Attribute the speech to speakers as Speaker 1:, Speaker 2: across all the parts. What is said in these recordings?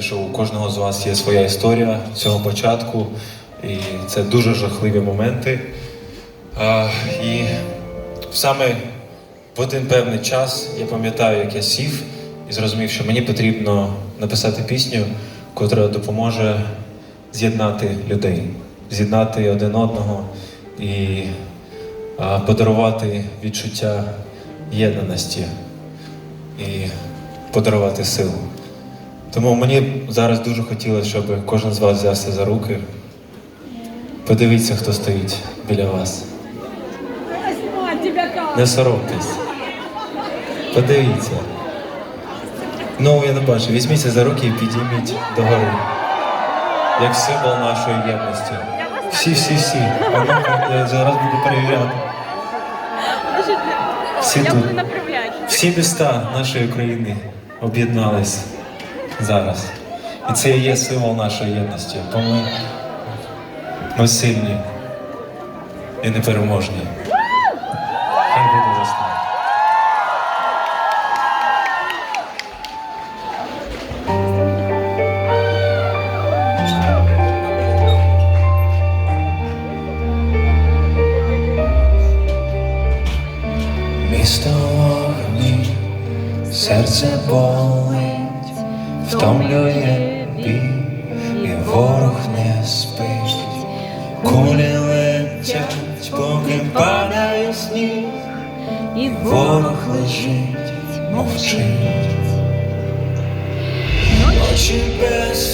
Speaker 1: що у кожного з вас є своя історія цього початку, і це дуже жахливі моменти. А, і саме в один певний час я пам'ятаю, як я сів і зрозумів, що мені потрібно написати пісню, котра допоможе з'єднати людей, з'єднати один одного і а, подарувати відчуття єднаності і подарувати силу. Тому мені зараз дуже хотілося, щоб кожен з вас взявся за руки. Подивіться, хто стоїть біля вас. Не соромтесь. Подивіться. Ну, я не бачу. Візьміться за руки і підійміть догори. Як символ нашої єдності. Всі, всі, всі. А ну-ка, я зараз буду перевіряти. Всі тут. Всі міста нашої країни об'єднались зараз. І це і є символ нашої єдності. Бо ми, ми сильні і непереможні. Хай буде весна. Місто вогні, серце болить, втомлює бій, і ворог не спить. Кулі летять, поки падає сніг,
Speaker 2: І
Speaker 1: ворог лежить, мовчить. Ночі без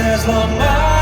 Speaker 1: as long as